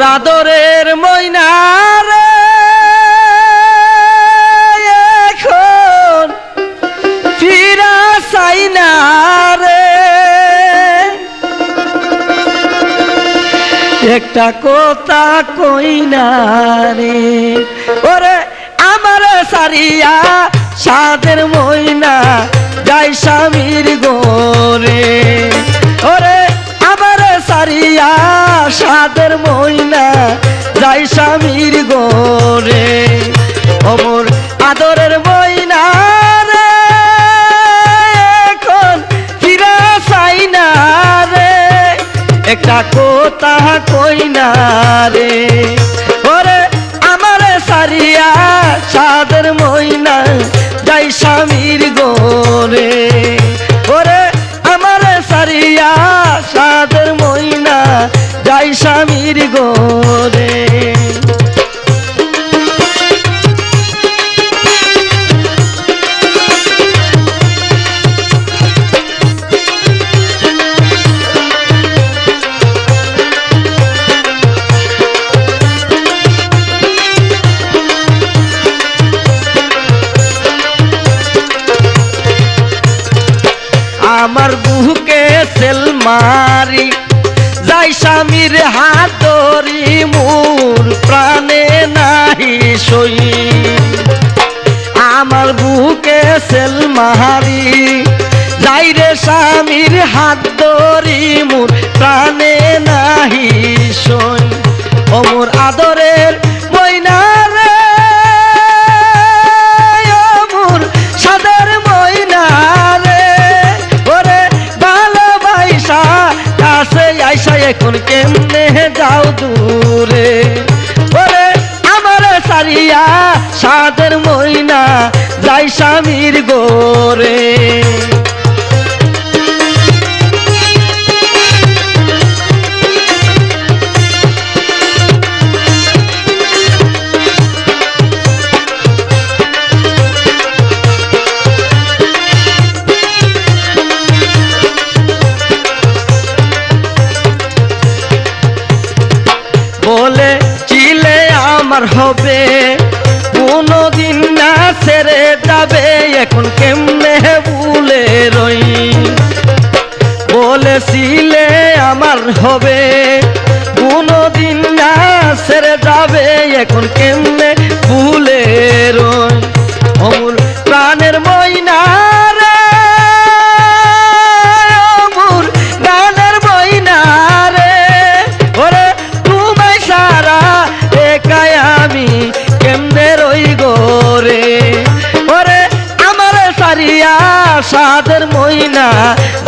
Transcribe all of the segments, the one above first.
মোর আদরের ময়নারে এখন ফিরা রে। একটা কথা কই না রে। ওরে আমার সারিয়া সাদের ময়না যাই স্বামীর গোরে। ওরে আমার সারিয়া সাদের ময়না যাই স্বামীর গোরে অমর আদরের ময়না রে, এখন ফিরা চাই না রে। একটা কোথা কই না রে আমার সারিয়া সাদের ময়না আমার বুকে সেল মারি যাই স্বামীর হাত ধরি মোর প্রাণে নাহি সই। আমার বুকে সেল মাহারি, যাই রে স্বামীর হাত ধরি মোর প্রাণে নাহি সই। অমর আদর এখন কেমনে যাও দূরে? বলে আমার সারিয়া সাদের ময়না যাই স্বামীর গোরে। আমার হবে? কোনদিন না ছেড়ে যাবে। এখন কেমনে ভুলে রই? বলেছিলে আমার হবে। কোনদিন না ছেড়ে যাবে। এখন কেমনে ভুলে রই?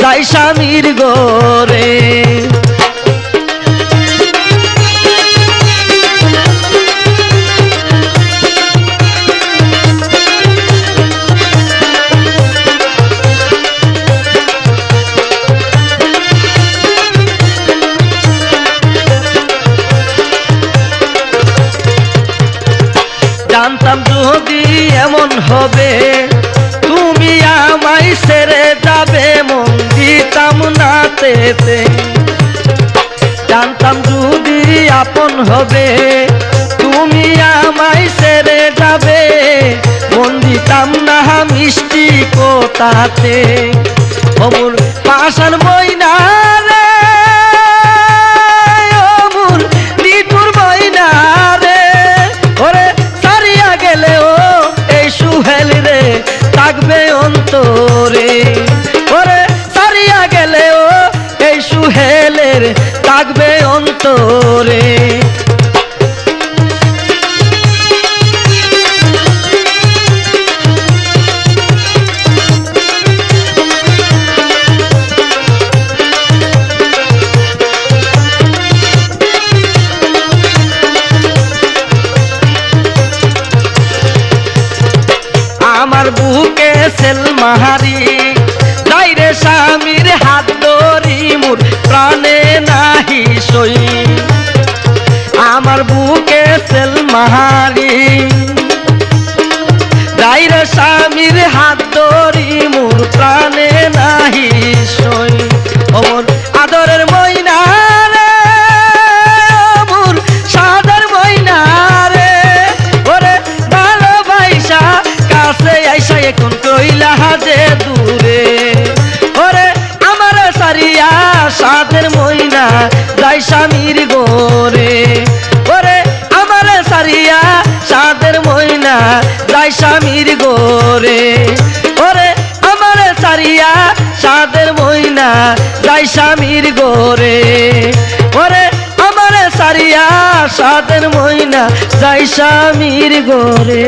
যাই স্বামীর গোরে না জানতাম যদি আপন হবে, তুমি আমায় ছেড়ে যাবে। মন দিতাম না মিষ্টি কোতাতে। অমুর পাশার ময়না রে অমুর নিটুর ময়না রে গেলেও এই সুহেল রে, থাকবে অন্তরে। সুহেলের থাকবে অন্তরে। এখন কইলা হাতে দূরে। ওরে, আমার সারিয়া সাতের মহিনা যাই স্বামীর গোরে ওরে, আমার সারিয়া সাতের মহিনা যাই স্বামীর গোরে ওরে, আমার সারিয়া সাতের মহিনা যাই স্বামীর গোরে ওরে, আমার সারিয়া সাতের মহিনা যাই স্বামীর গোরে